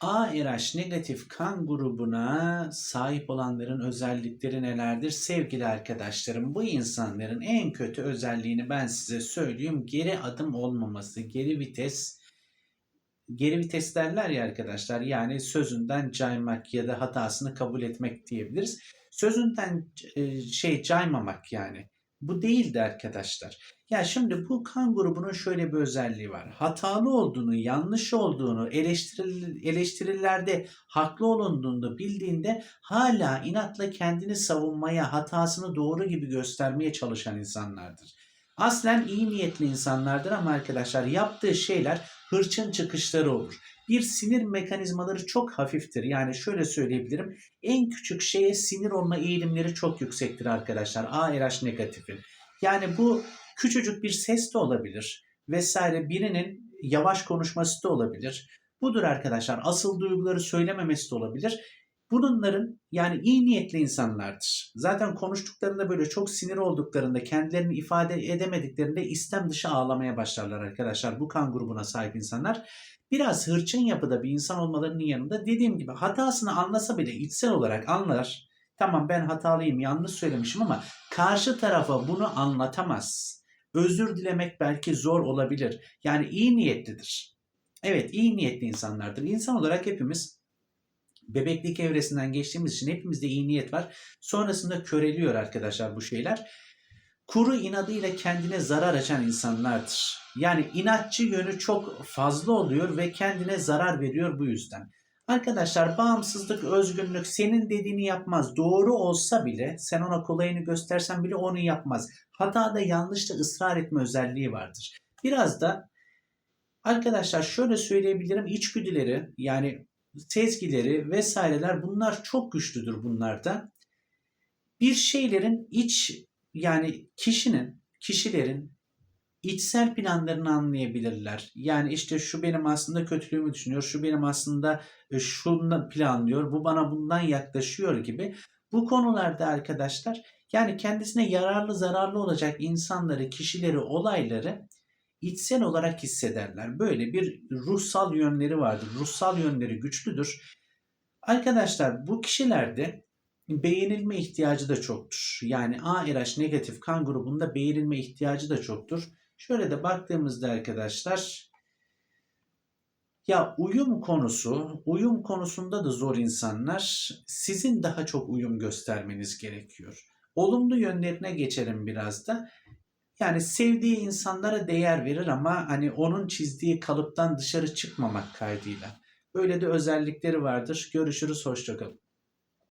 ARH negatif kan grubuna sahip olanların özellikleri nelerdir? Sevgili arkadaşlarım bu insanların en kötü özelliğini ben size söyleyeyim. Geri adım olmaması, geri vites geri vites derler ya arkadaşlar. Yani sözünden caymak ya da hatasını kabul etmek diyebiliriz. Sözünden e, şey caymamak yani. Bu değildi arkadaşlar. Ya şimdi bu kan grubunun şöyle bir özelliği var. Hatalı olduğunu, yanlış olduğunu, eleştiril, eleştirilerde haklı olunduğunu bildiğinde hala inatla kendini savunmaya, hatasını doğru gibi göstermeye çalışan insanlardır. Aslen iyi niyetli insanlardır ama arkadaşlar yaptığı şeyler hırçın çıkışları olur. Bir sinir mekanizmaları çok hafiftir. Yani şöyle söyleyebilirim. En küçük şeye sinir olma eğilimleri çok yüksektir arkadaşlar. ARH negatifin. Yani bu küçücük bir ses de olabilir vesaire birinin yavaş konuşması da olabilir. Budur arkadaşlar. Asıl duyguları söylememesi de olabilir. Bunların yani iyi niyetli insanlardır. Zaten konuştuklarında böyle çok sinir olduklarında kendilerini ifade edemediklerinde istem dışı ağlamaya başlarlar arkadaşlar. Bu kan grubuna sahip insanlar biraz hırçın yapıda bir insan olmalarının yanında dediğim gibi hatasını anlasa bile içsel olarak anlar. Tamam ben hatalıyım yanlış söylemişim ama karşı tarafa bunu anlatamaz. Özür dilemek belki zor olabilir. Yani iyi niyetlidir. Evet iyi niyetli insanlardır. İnsan olarak hepimiz bebeklik evresinden geçtiğimiz için hepimizde iyi niyet var. Sonrasında köreliyor arkadaşlar bu şeyler. Kuru inadıyla kendine zarar açan insanlardır. Yani inatçı yönü çok fazla oluyor ve kendine zarar veriyor bu yüzden. Arkadaşlar bağımsızlık, özgünlük senin dediğini yapmaz. Doğru olsa bile sen ona kolayını göstersen bile onu yapmaz. Hatada yanlışta ısrar etme özelliği vardır. Biraz da arkadaşlar şöyle söyleyebilirim içgüdüleri yani sezgileri vesaireler bunlar çok güçlüdür bunlarda. Bir şeylerin iç yani kişinin, kişilerin içsel planlarını anlayabilirler. Yani işte şu benim aslında kötülüğümü düşünüyor, şu benim aslında e, şunu planlıyor, bu bana bundan yaklaşıyor gibi. Bu konularda arkadaşlar yani kendisine yararlı zararlı olacak insanları, kişileri, olayları içsel olarak hissederler. Böyle bir ruhsal yönleri vardır. Ruhsal yönleri güçlüdür. Arkadaşlar bu kişilerde beğenilme ihtiyacı da çoktur. Yani ARH negatif kan grubunda beğenilme ihtiyacı da çoktur. Şöyle de baktığımızda arkadaşlar ya uyum konusu, uyum konusunda da zor insanlar. Sizin daha çok uyum göstermeniz gerekiyor. Olumlu yönlerine geçelim biraz da. Yani sevdiği insanlara değer verir ama hani onun çizdiği kalıptan dışarı çıkmamak kaydıyla. Böyle de özellikleri vardır. Görüşürüz, hoşçakalın.